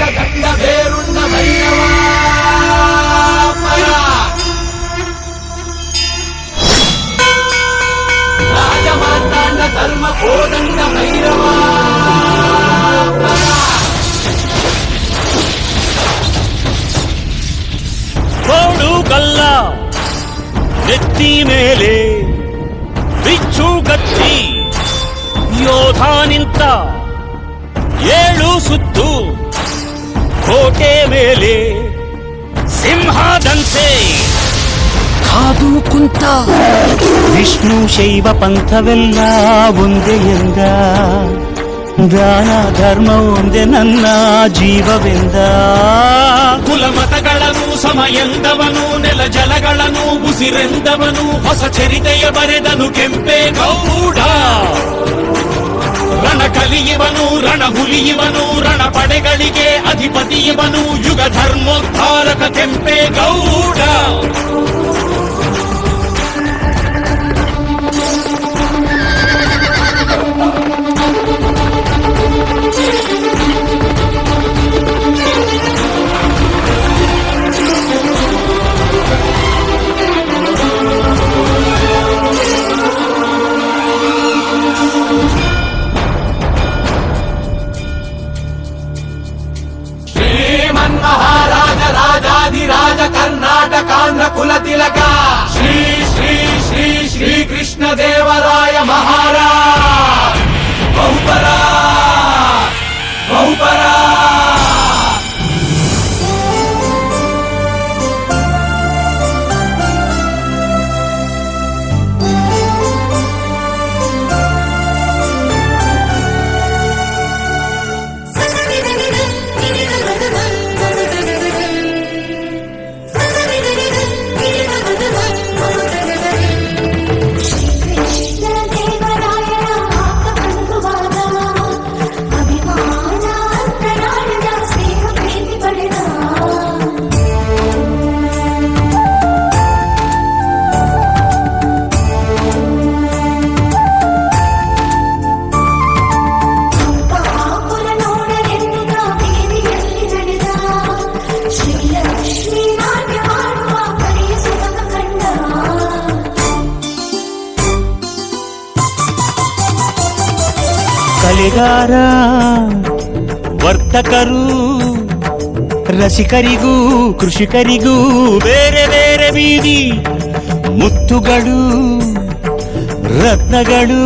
గండ వేరున్న భైరవా రాజమార్తాండ ధర్మ కోదండ భైరవా ಕೋಡು ಕಲ್ಲ ನೆತ್ತಿ ಮೇಲೆ ಬಿಚ್ಚು ಗತ್ತಿ ಯೋಧ ನಿಂತ ಏಳು ಸುತ್ತು ಕೋಟೆ ಮೇಲೆ ಸಿಂಹದಂತೆ ಕಾದು ಕುಂತ ವಿಷ್ಣು ಶೈವ ಪಂಥವೆಲ್ಲ ಒಂದೇ ಎಂದ ದಾನ ಧರ್ಮ ಒಂದೇ ನನ್ನ ಜೀವವೆಂದ ಕುಲ ಮತಗಳನ್ನು ಸಮಯಂದವನು ನೆಲ ಜಲಗಳನ್ನು ಉಸಿರೆಂದವನು ಹೊಸ ಚರಿತೆಯ ಬರೆದನು ಕೆಂಪೇ ಗೌಡ ರಣ ಕಲಿಯುವನು ರಣ ಹುಲಿಯುವನು ರಣ ಪಡೆಗಳಿಗೆ ಅಧಿಪತಿಯುವನು ಯುಗ ಧರ್ಮೋದ್ಧಾರಕ ಕೆಂಪೇ మహారాజ రాజాధిరాజ కర్ణాటకాంధ్ర కుల తిలక. శ్రీ శ్రీ శ్రీ శ్రీ కృష్ణ దేవరాయ మహారాజ్. ಕಲೆಗಾರ ವರ್ತಕರು, ರಸಿಕರಿಗೂ, ಕೃಷಿಕರಿಗೂ ಬೇರೆ ಬೇರೆ ಬೀದಿ ಮುತ್ತುಗಳು, ರತ್ನಗಳು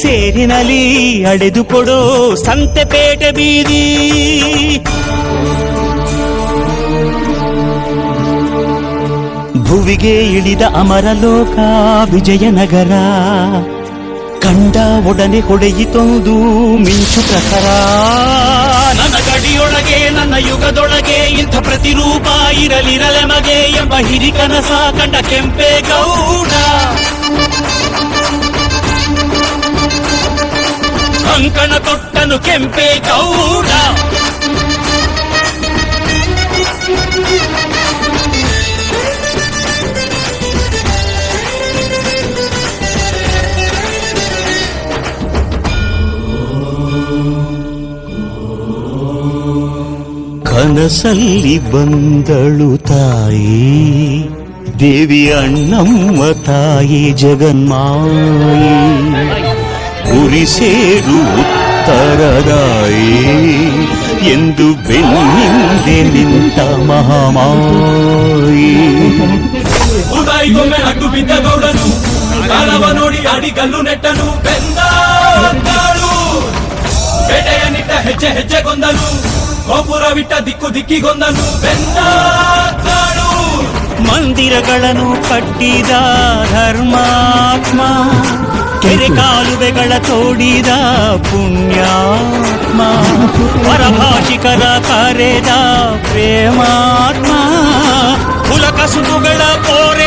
ಸೇರಿನಲ್ಲಿ ಅಡೆದು ಕೊಡೋ ಸಂತೆಪೇಟೆ ಬೀದಿ. ಭುವಿಗೆ ಇಳಿದ ಅಮರಲೋಕ, ವಿಜಯನಗರ ಕಂಡ ಒಡನೆ ಹೊಡೆಯಿತೊಂದು ಮಿಂಚು ಪ್ರಖರ ನನ್ನ ಗಡಿಯೊಳಗೆ ನನ್ನ ಯುಗದೊಳಗೆ ಇಂಥ ಪ್ರತಿರೂಪ ಇರಲಿರಲೆ ಮಗೆ ಎಂಬ ಹಿರಿಕನಸ ಕಂಡ ಕೆಂಪೇ ಗೌಡ ಕಂಕಣ ತೊಟ್ಟನು ಕೆಂಪೇ ಗೌಡ ಕನಸಲ್ಲಿ ಬಂದಳು ತಾಯಿ ದೇವಿ ಅಣ್ಣಮ್ಮ ತಾಯಿ ಜಗನ್ಮಾಯಿ ಗುರಿ ಸೇರು ಉತ್ತರದಾಯಿ ಎಂದು ಬೆನ್ನಿಂದೆ ನಿಂತ ಮಹಾಮಾಯಿ ಉದಾಯಿಗೊಮ್ಮೆ ಅಡ್ಡು ಬಿದ್ದ ಗೌಡನು ಕಾಲವ ನೋಡಿ ಅಡಿಗಲ್ಲು ನೆಟ್ಟನು ಬೆಂದಾಳು ಬೇಟೆಯ ನಿಟ್ಟ ಹೆಜ್ಜೆ ಹೆಜ್ಜೆಗೊಂದನು ಗೋಪುರವಿಟ್ಟ ದಿಕ್ಕು ದಿಕ್ಕಿಗೊಂದನು ಬೆಂದಾಳು ಮಂದಿರಗಳನ್ನು ಕಟ್ಟಿದ ಧರ್ಮಾತ್ಮ ಕೆರೆ ಕಾಲುವೆಗಳ ತೋಡಿದ ಪುಣ್ಯಾತ್ಮ ಪರಭಾಷಿಕರ ಕರೆದ ಪ್ರೇಮಾತ್ಮ ಕುಲಕಸುಬುಗಳ ಕೋರೆದ ಪರಮಾತ್ಮ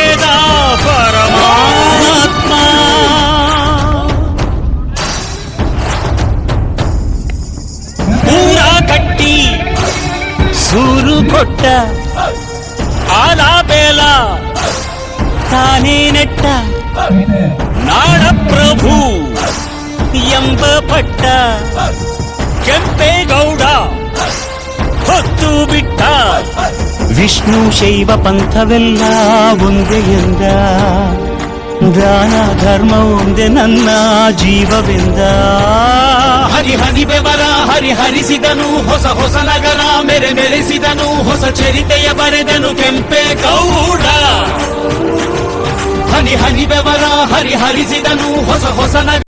ಸೂರು ಕೊಟ್ಟ ಆಲ ಬೇಲ ತಾನೇ ನೆಟ್ಟ ನಾಡ ಪ್ರಭು ಎಂಬ ಪಟ್ಟ ಕೆಂಪೇಗೌಡ ಹೊತ್ತು ಬಿಟ್ಟ ವಿಷ್ಣು ಶೈವ ಪಂಥವೆಲ್ಲ ಒಂದೇ ಎಂದ ದಾನ ಧರ್ಮ ಒಂದೆ ನನ್ನ ಜೀವವೆಂದ. ಹರಿ ಹರಿ ಬೆವರ, ಹರಿ ಹರಿಸಿದನು, ಹೊಸ ಹೊಸ ನಗರ, ಮೆರೆ ಮೆರೆಸಿದನು, ಹೊಸ ಚರಿತೆಯ ಬರೆದನು ಕೆಂಪೆ ಗೌಡ. ಹನಿ ಹನಿ ಬೆವರ, ಹರಿ ಹರಿಸಿದನು, ಹೊಸ ಹೊಸ ನಗರ